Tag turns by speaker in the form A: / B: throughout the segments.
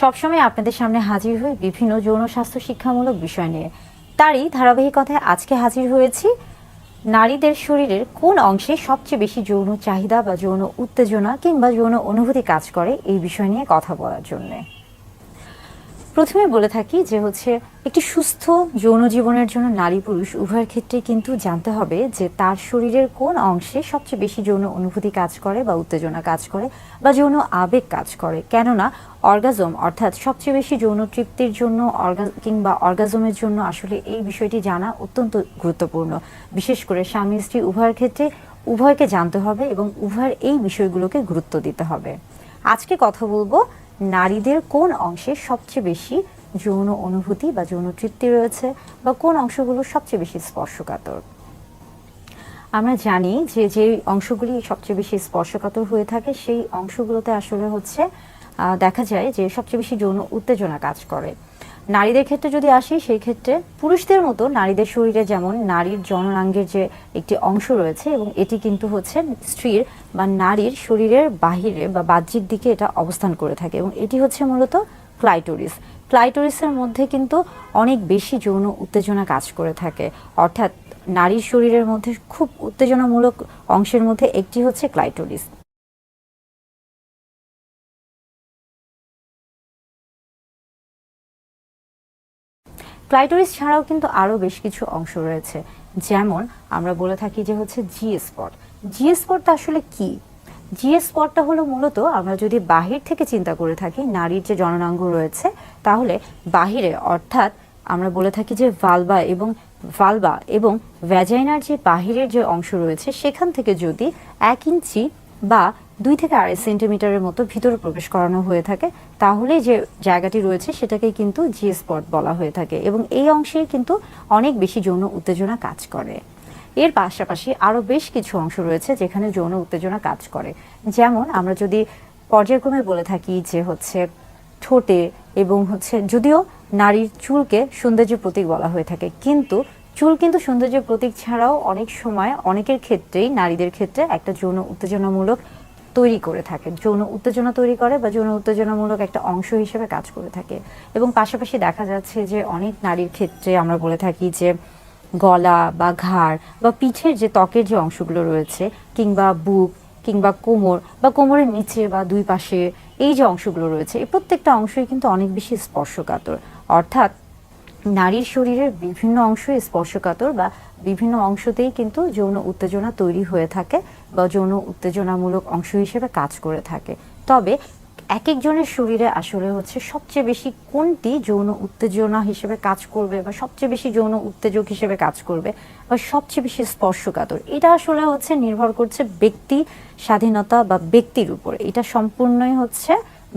A: সবসময় আপনাদের সামনে হাজির হয়ে বিভিন্ন যৌন স্বাস্থ্য শিক্ষামূলক বিষয় নিয়ে। তারই ধারাবাহিকতায় আজকে হাজির হয়েছি। নারীদের শরীরের কোন অংশে সবচেয়ে বেশি যৌন চাহিদা বা যৌন উত্তেজনা কিংবা যৌন অনুভূতি কাজ করে এই বিষয় নিয়ে কথা বলার জন্যে। প্রথমে বলে থাকি যে হচ্ছে একটি সুস্থ যৌন জীবনের জন্য নারী পুরুষ উভয়ের ক্ষেত্রে কিন্তু জানতে হবে যে তার শরীরের কোন অংশে সবচেয়ে বেশি যৌন অনুভূতি কাজ করে বা উত্তেজনা কাজ করে বা যৌন আবেগ কাজ করে। কেননা অর্গাজম অর্থাৎ সবচেয়ে বেশি যৌন তৃপ্তির জন্য অর্গা কিংবা অর্গাজমের জন্য আসলে এই বিষয়টি জানা অত্যন্ত গুরুত্বপূর্ণ। বিশেষ করে স্বামী স্ত্রী উভয়ের ক্ষেত্রে উভয়কে জানতে হবে এবং উভয়ের এই বিষয়গুলোকে গুরুত্ব দিতে হবে। আজকে কথা বলব নারীদের কোন অংশে সবচেয়ে বেশি যৌন অনুভূতি বা যৌন তৃপ্তি রয়েছে বা কোন অংশগুলো সবচেয়ে বেশি স্পর্শকাতর? আমরা জানি যে যে অংশগুলি সবচেয়ে বেশি স্পর্শকাতর হয়ে থাকে, সেই অংশগুলোতে আসলে হচ্ছে দেখা যায় যে সবচেয়ে বেশি যৌন উত্তেজনা কাজ করে। নারীদের ক্ষেত্রে যদি আসি, সেই ক্ষেত্রে পুরুষদের মতো নারীদের শরীরে যেমন নারীর জননাঙ্গের যে একটি অংশ রয়েছে এবং এটি কিন্তু হচ্ছে স্ত্রীর বা নারীর শরীরের বাহিরে বা বাহ্যিক দিকে এটা অবস্থান করে থাকে এবং এটি হচ্ছে মূলত ক্লাইটোরিস। ক্লাইটোরিসের মধ্যে কিন্তু অনেক বেশি যৌন উত্তেজনা কাজ করে থাকে। অর্থাৎ নারীর শরীরের মধ্যে খুব উত্তেজনামূলক অংশের মধ্যে একটি হচ্ছে ক্লাইটোরিস। ক্লাইটোরিস ছাড়াও কিন্তু আরও বেশ কিছু অংশ রয়েছে। যেমন আমরা বলে থাকি যে হচ্ছে জি স্পট জি স্পটটা আসলে কি? জি স্পটটা হলো মূলত আমরা যদি বাহির থেকে চিন্তা করে থাকি, নারীর যে জননাঙ্গ রয়েছে, তাহলে বাহিরে অর্থাৎ আমরা বলে থাকি যে ভালবা এবং ভালবা এবং ভ্যাজাইনার যে বাহিরের যে অংশ রয়েছে, সেখান থেকে যদি এক ইঞ্চি বা দুই থেকে আড়াই সেন্টিমিটারের মতো ভিতরে প্রবেশ করানো হয়ে থাকে। তাহলে যে জায়গাটি রয়েছে সেটাকে কিন্তু জি স্পট বলা হয়ে থাকে এবং এই অংশে কিন্তু অনেক বেশি যৌন উত্তেজনা কাজ করে। এর পাশাপাশি আরও বেশ কিছু অংশ রয়েছে যেখানে যৌন উত্তেজনা কাজ করে। যেমন আমরা যদি পর্যায়ক্রমে বলে থাকি যে হচ্ছে ঠোঁটে এবং হচ্ছে যদিও নারীর চুলকে সৌন্দর্যের প্রতীক বলা হয়ে থাকে, কিন্তু চুল কিন্তু সৌন্দর্যের প্রতীক ছাড়াও অনেক সময় অনেকের ক্ষেত্রেই নারীদের ক্ষেত্রে একটা যৌন উত্তেজনামূলক তৈরি করে থাকে। যৌন উত্তেজনা তৈরি করে বা যৌন উত্তেজনামূলক একটা অংশ হিসেবে কাজ করে থাকে। এবং পাশাপাশি দেখা যাচ্ছে যে অনেক নারীর ক্ষেত্রে আমরা বলে থাকি যে গলা বা ঘাড় বা পিঠের যে ত্বকের যে অংশগুলো রয়েছে কিংবা বুক কিংবা কোমর বা কোমরের নিচে বা দুই পাশে এই যে অংশগুলো রয়েছে, এই প্রত্যেকটা অংশই কিন্তু অনেক বেশি স্পর্শকাতর। অর্থাৎ নারীর শরীরের বিভিন্ন অংশ স্পর্শকাতর বা বিভিন্ন অংশতেই কিন্তু যৌন উত্তেজনা তৈরি হয়ে থাকে বা যৌন উত্তেজনামূলক অংশ হিসেবে কাজ করে থাকে। তবে এক একজনের শরীরে আসলে হচ্ছে সবচেয়ে বেশি কোনটি যৌন উত্তেজনা হিসেবে কাজ করবে বা সবচেয়ে বেশি যৌন উত্তেজক হিসেবে কাজ করবে বা সবচেয়ে বেশি স্পর্শকাতর? এটা আসলে হচ্ছে নির্ভর করছে ব্যক্তি স্বাধীনতা বা ব্যক্তির উপর। এটা সম্পূর্ণই হচ্ছে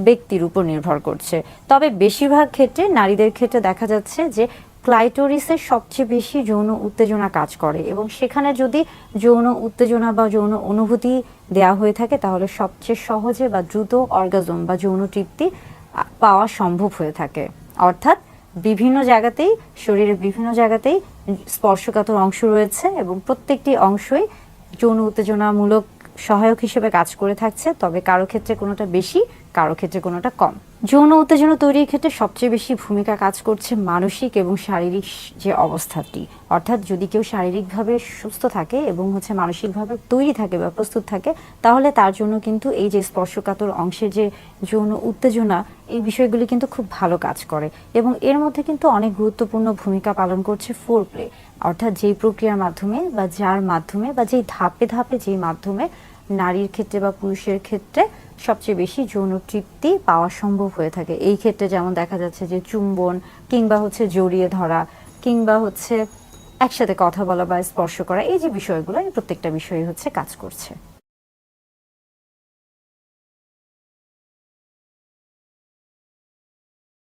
A: ব্যক্তির উপর নির্ভর করছে। তবে বেশিরভাগ ক্ষেত্রে নারীদের ক্ষেত্রে দেখা যাচ্ছে যে ক্লাইটোরিসের সবচেয়ে বেশি যৌন উত্তেজনা কাজ করে এবং সেখানে যদি যৌন উত্তেজনা বা যৌন অনুভূতি দেওয়া হয়ে থাকে, তাহলে সবচেয়ে সহজে বা দ্রুত অর্গাজম বা যৌন তৃপ্তি পাওয়া সম্ভব হয়ে থাকে। অর্থাৎ বিভিন্ন জায়গাতেই, শরীরের বিভিন্ন জায়গাতেই স্পর্শকাতর অংশ রয়েছে এবং প্রত্যেকটি অংশই যৌন উত্তেজনামূলক সহায়ক হিসেবে কাজ করে থাকছে। তবে কারও ক্ষেত্রে কোনোটা বেশি কারও ক্ষেত্রে কোনোটা কম। যৌন উত্তেজনা তৈরির ক্ষেত্রে সবচেয়ে বেশি ভূমিকা কাজ করছে মানসিক এবং শারীরিক যে অবস্থাটি। অর্থাৎ যদি কেউ শারীরিকভাবে সুস্থ থাকে এবং হচ্ছে মানসিকভাবে তৈরি থাকে বা প্রস্তুত থাকে, তাহলে তার জন্য কিন্তু এই যে স্পর্শকাতর অংশের যে যৌন উত্তেজনা, এই বিষয়গুলি কিন্তু খুব ভালো কাজ করে। এবং এর মধ্যে কিন্তু অনেক গুরুত্বপূর্ণ ভূমিকা পালন করছে ফোর প্লে অর্থাৎ যেই প্রক্রিয়ার মাধ্যমে বা যার মাধ্যমে বা যেই ধাপে ধাপে যেই মাধ্যমে নারীর ক্ষেত্রে বা পুরুষের ক্ষেত্রে সবচেয়ে বেশি যৌন তৃপ্তি পাওয়া সম্ভব হয়ে থাকে। এই ক্ষেত্রে যেমন দেখা যাচ্ছে যে চুম্বন কিংবা হচ্ছে জড়িয়ে ধরা কিংবা হচ্ছে একসাথে কথা বলা বা স্পর্শ করা, এই যে বিষয়গুলো, এই প্রত্যেকটা বিষয়ে হচ্ছে কাজ করছে।